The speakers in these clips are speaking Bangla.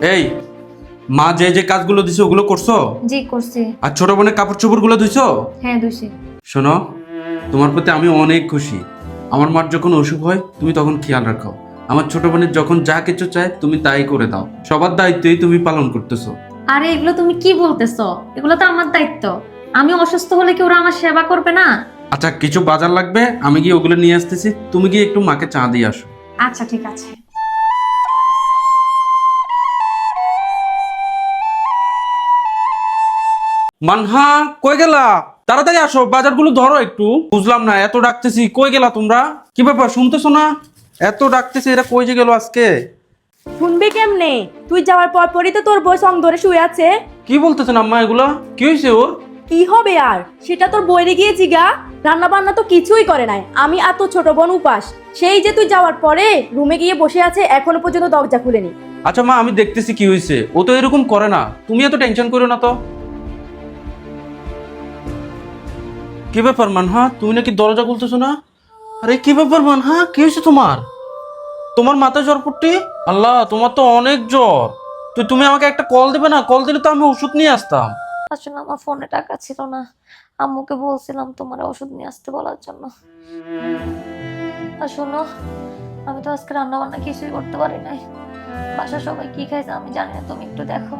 এই মা যে যে কাজগুলো দিছে ওগুলো করছ? জি করছি। আর ছোট বোনের কাপড় চোপড়গুলো ধুইছো? হ্যাঁ দুষি শোনো তোমার প্রতি আমি অনেক খুশি। আমার মার যখন অসুখ হয় তুমি তখন খেয়াল রাখো। আমার ছোট বোনের যখন যা কিছু চায় তুমি তাই করে দাও। সবার দায়িত্বই তুমি পালন করতেছো। আরে এগুলো তুমি কি বলতেছো? এগুলো তো আমার দায়িত্ব। আমি অসুস্থ হলে কি ওরা আমার সেবা করবে না? আচ্ছা কিছু বাজার লাগবে? আমি গিয়ে ওগুলো নিয়ে আসতেছি। তুমি গিয়ে একটু মাকে চা দিয়ে আসো। আচ্ছা ঠিক আছে। মানহা কই গেলা? তাড়াতাড়ি আসো বাজারগুলো ধরো একটু। বুঝলাম না এত ডাকতেছি কই গেলা তোমরা? কি ব্যাপার শুনতেছো না? এত ডাকতেছি এরা কই যে গেল আজকে? শুনবি কেমনে? তুই যাওয়ার পর পরই তো তোর বই সং ধরে শুয়ে আছে। কি বলতেছেন আম্মা এগুলা? কি হয়েছে ওর? কি হবে আর? সেটা তোর বইরে গিয়েছি গা। রান্না বান্না তো কিছুই করে নাই। আমি আর তোর ছোট বোন উপাস। সেই যে তুই যাওয়ার পরে রুমে গিয়ে বসে আছে এখনও পর্যন্ত দরজা খুলেনি। আচ্ছা মা আমি দেখতেছি কি হয়েছে। ও তো এরকম করে না। তুমি এত টেনশন করো না তো। কি ব্যাপার মানহা তুমি নাকি দরজা খুলতেছো না? আরে কি ব্যাপার মানহা কি হয়েছে তোমার? তোমার মাথায় জ্বর পড়টি আল্লাহ তোমার তো অনেক জ্বর। তো তুমি আমাকে একটা কল দেবে না? কল দিলে তো আমি ওষুধ নিয়ে আসতাম। আসলে আমার ফোনে টাকা ছিল না। আম্মুকে বলছিলাম তোমার ওষুধ নিয়ে আসতে বলার জন্য। আর শোনো আমি তো আজকে রান্না বান্না কিছুই করতে পারি নাই। বাসা সবাই কি খাইছে আমি জানি না তুমি একটু দেখো।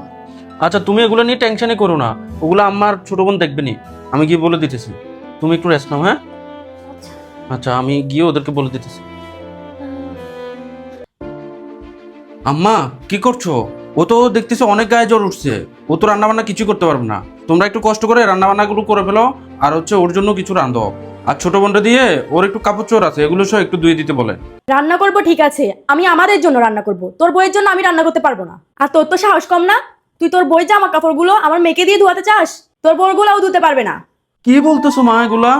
আচ্ছা তুমি এগুলো নিয়ে টেনশনই করো না। ওগুলো আমার ছোট বোন দেখবে নি। আমি গিয়ে বলে দিতেছি। তুমি একটু রেস্ট নাও হ্যাঁ? আচ্ছা। আচ্ছা আমি গিয়ে ওদেরকে বলে দিতেছি। আম্মা কি করছ? ও তো দেখতেছে অনেক গায়ে জ্বর উঠছে। ও তো রান্না বান্না কিছু করতে পারবে না। তোমরা একটু কষ্ট করে রান্না বান্নাগুলো করে ফেলো আর হচ্ছে ওর জন্য কিছু রান্ধো আর ছোট বোনটা দিয়ে ওর একটু কাপড় চোর আছে এগুলো সব একটু ধুয়ে দিতে বলে। রান্না করব ঠিক আছে। আমি আমাদের জন্য রান্না করব। তোর বইয়ের জন্য আমি রান্না করতে পারব না। আর তোর তো সাহস কম না? তুই তোর বই জামা কাপড়গুলো আমার মেয়েকে দিয়ে ধোয়াতে চাস? তোর বউগুলোও ধুতে পারবে না। কি বলতেছো মা এগুলা?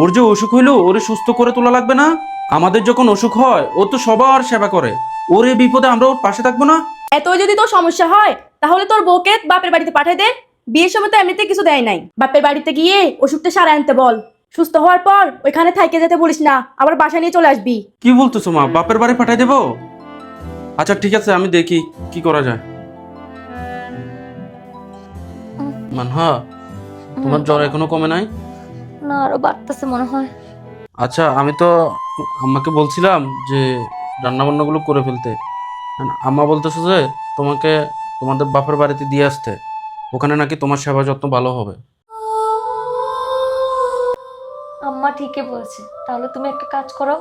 ওর যে অসুখ হইল ওরে সুস্থ করে তোলা লাগবে না? আমাদের যখন অসুখ হয় ও তো সবার সেবা করে। ওর এই বিপদে আমরা ওর পাশে থাকব না? এত যদি তোর সমস্যা হয় তাহলে তোর বউকে বাপের বাড়িতে পাঠিয়ে দে। বিয়ের সময় তো এমনিতে কিছু দেয় নাই। বাপের বাড়িতে গিয়ে ওষুধটা সারা আনতে বল। সুস্থ হওয়ার পর ওইখানে থাইকে যেতে বলিস না আবার বাসা নিয়ে চলে আসবি। কি বলতেছো মা বাপের বাড়ি পাঠাই দেবো? আচ্ছা ঠিক আছে আমি দেখি কি করা যায়। মানহা তোমার জ্বর এখনও কমে নাই? না আরও বাড়তেছে মনে হয়। আচ্ছা আমি তো আম্মাকে বলছিলাম যে রান্না বান্নাগুলো করে ফেলতে। আম্মা বলতেছে যে তোমাকে তোমাদের বাপের বাড়িতে দিয়ে আসতে। ওখানে নাকি তোমার সেবা যত্ন ভালো হবে। আম্মা ঠিকই বলছে। তাহলে তুমি একটা কাজ করো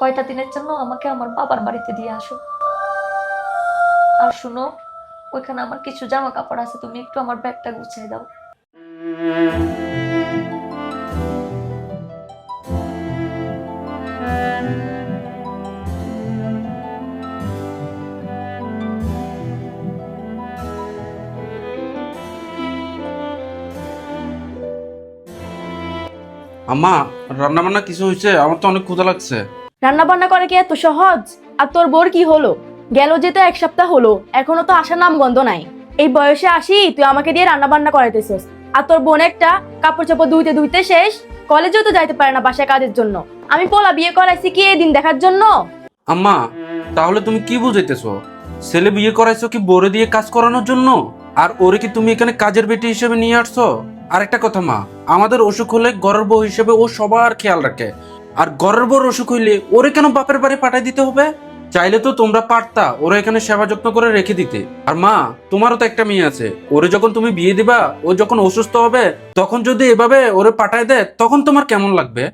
কয়টা দিনের জন্য আমাকে আমার বাবার বাড়িতে দিয়ে আসো। আর শুনো ওইখানে আমার কিছু জামা কাপড় আছে তুমি একটু আমার ব্যাগটা গুছিয়ে দাও। আম্মা রান্না বান্না কিছু হয়েছে? আমার তো অনেক ক্ষুধা লাগছে। রান্না বান্না করে কি এত সহজ? আর তোর বোর কি হলো? গেল যেতে এক সপ্তাহ হলো, এখনও তো আসার নাম গন্ধ নাই। এই বয়সে আসি, তুই আমাকে দিয়ে রান্না বান্না করাইতেছিস। আর তোর বোন একটা কাপড় চোপড় ধুইতে ধুইতে শেষ, কলেজেও তো যাইতে পারে না বাসায় কাজের জন্য। আমি পোলা বিয়ে করাইছি কি এই দিন দেখার জন্য? আম্মা, তাহলে তুমি কি বুঝাইতেছো? ছেলে বিয়ে করাইছো কি বরে দিয়ে কাজ করানোর জন্য? আর ওরে কি তুমি এখানে কাজের বেটি হিসেবে নিয়ে আসছো? আর একটা কথা, মা, আমাদের অসুখ হলে ঘরের হিসেবে ও সবার খেয়াল রাখে। আর ঘরের অসুখ হইলে ওরে কেন বাপের বাড়ি পাঠাই দিতে হবে? চাইলে তো তোমরা পারতা ওরা এখানে সেবা যত্ন করে রেখে দিতে। আর মা, তোমারও তো একটা মেয়ে আছে। ওরে যখন তুমি বিয়ে দিবা, ও যখন অসুস্থ হবে, তখন যদি এভাবে ওরে পাঠায় দেয়, তখন তোমার কেমন লাগবে?